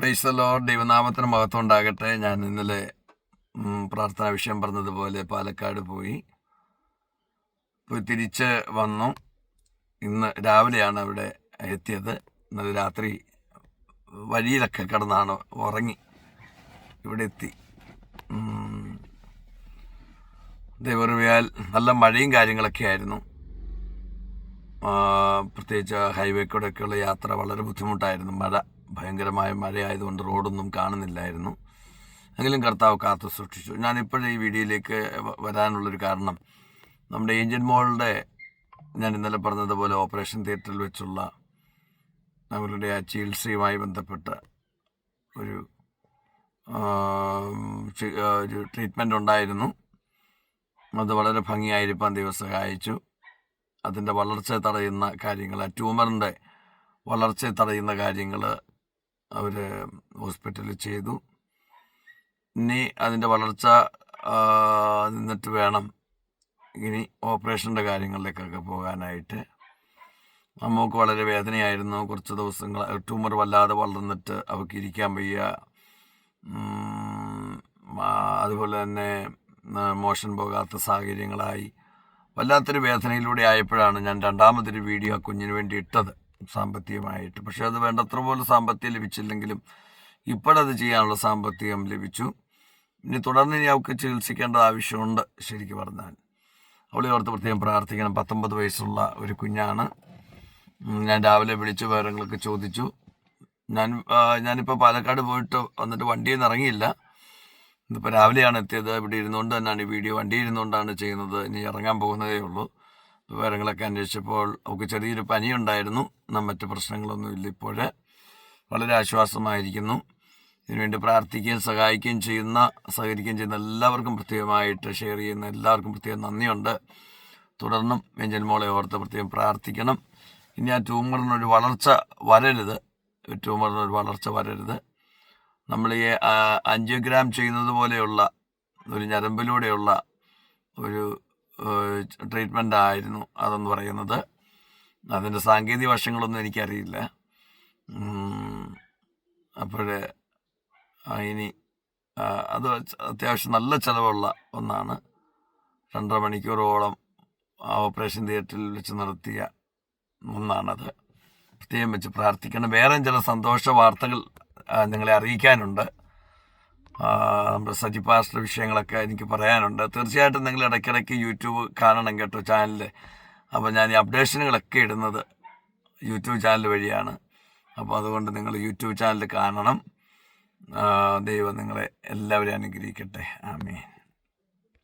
പ്രൈസലോ ദൈവനാമത്തിന് മഹത്വം ഉണ്ടാകട്ടെ. ഞാൻ ഇന്നലെ പ്രാർത്ഥനാ വിഷയം പറഞ്ഞതുപോലെ പാലക്കാട് പോയി. പോയി തിരിച്ച് വന്നു. ഇന്ന് രാവിലെയാണ് അവിടെ എത്തിയത്. ഇന്നലെ രാത്രി വഴിയിലൊക്കെ കിടന്നാണ് ഉറങ്ങി ഇവിടെ എത്തി. ദൈവറിയാൽ നല്ല മഴയും കാര്യങ്ങളൊക്കെ ആയിരുന്നു. പ്രത്യേകിച്ച് ഹൈവേ കൂടെയൊക്കെയുള്ള യാത്ര വളരെ ബുദ്ധിമുട്ടായിരുന്നു. മഴ ഭയങ്കരമായ മഴയായതുകൊണ്ട് റോഡൊന്നും കാണുന്നില്ലായിരുന്നു. എങ്കിലും കർത്താവ് കാത്തു സൂക്ഷിച്ചു. ഞാനിപ്പോഴും ഈ വീഡിയോയിലേക്ക് വരാനുള്ളൊരു കാരണം നമ്മുടെ ഏഞ്ചൻ മോളുടെ ഞാൻ ഇന്നലെ പറഞ്ഞതുപോലെ ഓപ്പറേഷൻ തിയേറ്ററിൽ വെച്ചുള്ള അവരുടെ ആ ചികിത്സയുമായി ബന്ധപ്പെട്ട ഒരു ഒരു ട്രീറ്റ്മെന്റ് ഉണ്ടായിരുന്നു. അത് വളരെ ഭംഗിയായിരിക്കാൻ ദൈവം സഹായിച്ചു. അതിന്റെ വളർച്ച തടയുന്ന കാര്യങ്ങൾ ട്യൂമറിന്റെ വളർച്ച തടയുന്ന കാര്യങ്ങൾ അവർ ഹോസ്പിറ്റലിൽ ചെയ്തു. ഇനി അതിന്റെ വളർച്ച നിന്നിട്ട് വേണം ഇനി ഓപ്പറേഷന്റെ കാര്യങ്ങളിലേക്കൊക്കെ പോകാനായിട്ട്. നമുക്ക് വളരെ വേദനയായിരുന്നു. കുറച്ച് ദിവസങ്ങൾ ട്യൂമർ വല്ലാതെ വളർന്നിട്ട് അവൾക്ക് ഇരിക്കാൻ വയ്യ. അതുപോലെ തന്നെ മോഷൻ പോകാത്ത സാഹചര്യങ്ങളായി. വല്ലാത്തൊരു വേദനയിലൂടെ ആയപ്പോഴാണ് ഞാൻ രണ്ടാമതൊരു വീഡിയോ ആ കുഞ്ഞിന് വേണ്ടി ഇട്ടത് സാമ്പത്തികമായിട്ട്. പക്ഷേ അത് വേണ്ടത്ര പോലെ സാമ്പത്തികം ലഭിച്ചില്ലെങ്കിലും ഇപ്പോഴത് ചെയ്യാനുള്ള സാമ്പത്തികം ലഭിച്ചു. ഇനി തുടർന്ന് ഇനി അവൾക്ക് ചികിത്സിക്കേണ്ട ആവശ്യമുണ്ട് ശരിക്കും പറഞ്ഞാൽ. അവളെ ഓർത്ത് പ്രത്യേകം പ്രാർത്ഥിക്കണം. പത്തൊമ്പത് വയസ്സുള്ള ഒരു കുഞ്ഞാണ്. ഞാൻ രാവിലെ വിളിച്ചു വിവരങ്ങളൊക്കെ ചോദിച്ചു. ഞാൻ ഞാനിപ്പോൾ പാലക്കാട് പോയിട്ട് വന്നിട്ട് വണ്ടിയിൽ നിന്ന് ഇറങ്ങിയില്ല. ഇതിപ്പോൾ രാവിലെയാണ് എത്തിയത്. ഇവിടെ ഇരുന്നുകൊണ്ട് തന്നെയാണ് ഈ വീഡിയോ വണ്ടി ഇരുന്നുകൊണ്ടാണ് ചെയ്യുന്നത്. ഇനി ഇറങ്ങാൻ പോകുന്നതേ ഉള്ളൂ. വിവരങ്ങളൊക്കെ അന്വേഷിച്ചപ്പോൾ അവൾക്ക് ചെറിയൊരു പനിയുണ്ടായിരുന്നു. എന്നാൽ മറ്റ് പ്രശ്നങ്ങളൊന്നുമില്ല ഇപ്പോൾ വളരെ ആശ്വാസമായിരിക്കുന്നു. ഇതിനുവേണ്ടി പ്രാർത്ഥിക്കുകയും സഹായിക്കുകയും ചെയ്യുന്ന സഹകരിക്കുകയും ചെയ്യുന്ന എല്ലാവർക്കും പ്രത്യേകമായിട്ട് ഷെയർ ചെയ്യുന്ന എല്ലാവർക്കും പ്രത്യേകം നന്ദിയുണ്ട്. തുടർന്നും വെഞ്ചൻ മോളെ ഓർത്ത് പ്രത്യേകം പ്രാർത്ഥിക്കണം. ഇനി ആ ട്യൂമറിനൊരു വളർച്ച വരരുത്. ട്യൂമറിനൊരു വളർച്ച വരരുത്. നമ്മൾ ഈ ഗ്രാം ചെയ്യുന്നത് പോലെയുള്ള ഒരു ഞരമ്പിലൂടെയുള്ള ഒരു ട്രീറ്റ്മെന്റ് ആയിരുന്നു അതെന്ന് പറയുന്നത്. അതിന്റെ സാങ്കേതിക വശങ്ങളൊന്നും എനിക്കറിയില്ല. അപ്പോഴേ ഇനി അത് അത്യാവശ്യം നല്ല ചിലവുള്ള ഒന്നാണ്. രണ്ടര മണിക്കൂറോളം ഓപ്പറേഷൻ തിയേറ്ററിൽ വെച്ച് നടത്തിയ ഒന്നാണത്. പ്രത്യേകം വെച്ച് പ്രാർത്ഥിക്കണം. വേറെ ചില സന്തോഷ വാർത്തകൾ നിങ്ങളെ അറിയിക്കാനുണ്ട്. നമ്മുടെ സജി പാസ്റ്റർ വിഷയങ്ങളൊക്കെ എനിക്ക് പറയാനുണ്ട്. തീർച്ചയായിട്ടും നിങ്ങൾ ഇടയ്ക്കിടയ്ക്ക് യൂട്യൂബ് കാണണം കേട്ടോ ചാനൽ അപ്പോൾ ഞാൻ ഈ അപ്ഡേഷനുകളൊക്കെ ഇടുന്നത് യൂട്യൂബ് ചാനൽ വഴിയാണ്. അപ്പോൾ അതുകൊണ്ട് നിങ്ങൾ യൂട്യൂബ് ചാനൽ കാണണം. ദൈവം നിങ്ങളെ എല്ലാവരെയും അനുഗ്രഹിക്കട്ടെ. ആമേ